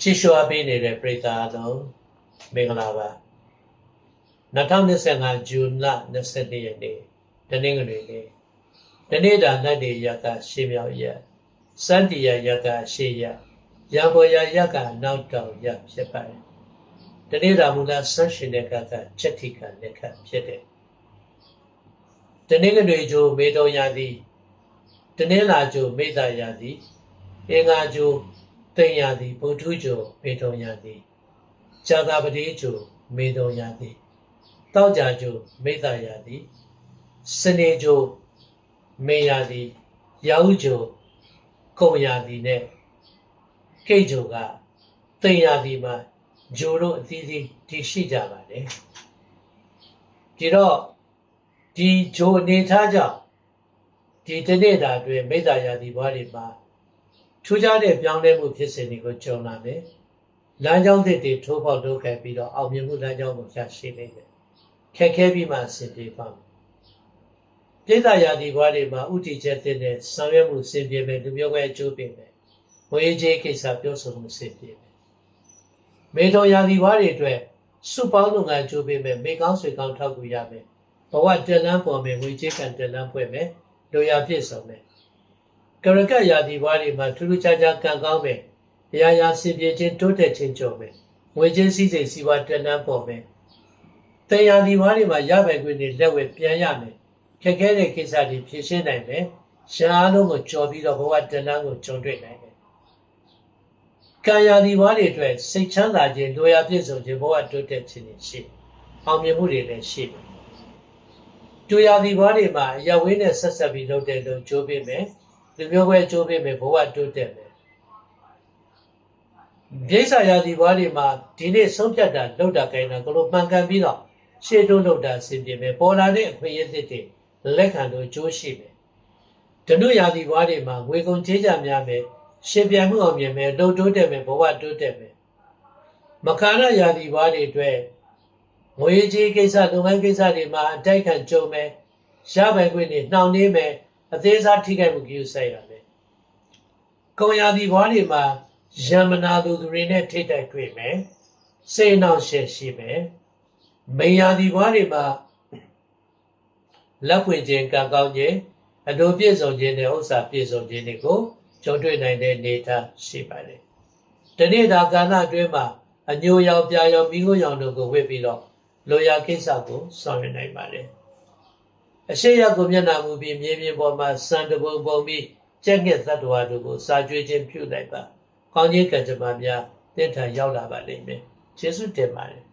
ကြည့်ရှုအားပေးနေတဲ့ပရိသတ်အလုံးမင်္ဂလာပါ2025ဇွန်လ22ရက်နေ့တနင်္ဂနွေနေ့တနေ့တာနတ်တွေရက်ကရှေးမြောက်ရက်စန္တိယရက်ကရှေးရက်ရံပေါ်ရရက်ကနောက်တောင်ရက်ဖြစ်ပါတယ်တနေ့တာမူလဆန်းရှင်တဲ့ကကချက်တိကလက်ခဖြစ်တယ်တနင်္ဂနွေကျိုးမေတော်ရသည်တနင်္လာကျိုးမေသာရသည်အင်္ဂါကျိုး တိန်ရသည်ဗုဒ္ဓကျိုးမေတော်ရသည်ဇာတာပတိကျိုးမေတော်ရသည်တောက်ကြကျိုးမေသာရသည်စနေကျိုးမေရသည်ရာဟုကျိုးကုံရသည်နဲ့ကိတ်ကျိုးကတိန်ရသည်မှာဂျိုတို့အသီးသီးတည်ရှိကြပါတယ်ဒီတော့ဒီဂျိုအနေထားကြောင့်ဒီတနေ့တာအတွင်းမိစ္ဆာယာဒီဘွားတွေမှာ ထူးခြားတဲ့ပြောင်းလဲမှုဖြစ်စဉ်တွေကိုကြုံလာမယ်လမ်းကြောင်းသစ်တွေထိုးပေါက်တိုးခဲ့ပြီးတော့အောင်မြင်မှုလမ်းကြောင်းကိုရရှိနေတယ်ခက်ခဲပြီးမှအဆင်ပြေပါမယ်ပြိဿယာဒီဘွားတွေမှာဥတီချက်သစ်နဲ့ဆောင်ရွက်မှုအဆင်ပြေမယ်လူမျိုးပဲအကျိုးပေးမယ်ဝေကြီးကိစ္စပြောဆိုမှုအဆင်ပြေမယ်မေတော်ရာသီဝါတွေအတွက်စုပေါင်းလုပ်ငန်းကြိုးပေးမယ်မေကောင်းဆွေကောင်းထောက်ကူရမယ်ဘဝတက်လန်းပေါ်မယ်ငွေကြေးကံတက်လန်းဖွဲ့မယ်လူရပြည့်စုံမယ် ကရကရာသီဝါတွေမှာထူးထူးခြားခြားကံကောင်းမယ်အရာရာစင်ပြေခြင်းတိုးတက်ခြင်းကြုံမယ်ငွေကြေးစည်းစိမ်စီးပွားတက်လန်းပေါ်မယ်တင်ရာသီဝါတွေမှာရပိုင်ခွင့်တွေလက်ဝဲပြန်ရမယ်ခက်ခဲတဲ့ကိစ္စတွေဖြေရှင်းနိုင်မယ်ရှားအားလုံးကိုကြော်ပြီးတော့ဘဝတက်လန်းကိုကြုံတွေ့နိုင်မယ်ကံရာဒီဘွားတွေအတွက်စိတ်ချမ်းသာခြင်းလိုရာပြည့်စုံခြင်းဘဝတိုးတက်ခြင်းတွေရှိတယ်။အောင်မြင်မှုတွေလည်းရှိတယ်။တူရာဒီဘွားတွေမှာအရဝင်းနဲ့ဆက်ဆက်ပြီးလုပ်တဲ့လို့ကြိုးပေးမယ်။ လူမျိုးပဲကြိုးပေးမယ်ဘဝတိုးတက်မယ်။ဒိဋ္ဌာရာဒီဘွားတွေမှာဒီနေ့ဆုံးဖြတ်တာလုပ်တာကိုင်းတာကလို့မှန်ကန်ပြီးတော့ရှေ့တိုးလုပ်တာအဆင်ပြေမယ်။ပေါ်လာတဲ့အခွင့်အရေးတွေလက်ခံလို့ကြိုးရှိမယ်။ဒနုရာဒီဘွားတွေမှာငွေကုန်ကြေးကြများမယ်။ရှင်ပြန်မှုအောင်မြင်မယ်လှုပ်တိုးတက်မယ်ဘဝတိုးတက်မယ်မခါရယာဒီဘွားတွေအတွက်ငွေကြီးကိစ္စလုပ်ငန်းကိစ္စတွေမှာအတိုက်ခံကြုံမယ်ရပိုင်ခွင့်တွေနှောင့်နှေးမယ် အသေးစားထိခိုက်မှုကြည့်ဆက်ရမယ်ကုံယာဒီဘွားတွေမှာယမနာသူသူတွေနဲ့ထိတ်တိုက်တွေ့မယ်စိတ်နှောင့်ရှက်ရှိမယ်မိန်ယာဒီဘွားတွေမှာလက်ဖွင့်ခြင်းကံကောင်းခြင်းအလိုပြည့်စုံခြင်းနဲ့ဥစ္စာပြည့်စုံခြင်းတွေကိုကြုံတွေ့နိုင်တဲ့နေသားရှိပါတယ်။ဒီနေ့ဒါကာလအတွင်းမှာအညိုရောင်ပြာရောင်မိခိုးရောင်တို့ကိုဝစ်ပြီးတော့လိုရာကိစ္စကိုဆောင်ရွက်နိုင်ပါတယ်။ အရှိရကိုမျက်နှာမူပြီးမြေပြင်ပေါ်မှာစံတပုံပုံပြီးကြက်ငှက်သတ္တဝါတို့ကိုစာကြွေးခြင်းပြုလိုက်ပါ။ကောင်းခြင်းကံကြမ္မာများတင့်ထန်ရောက်လာပါလိမ့်မယ်။ကျေးဇူးတင်ပါတယ်။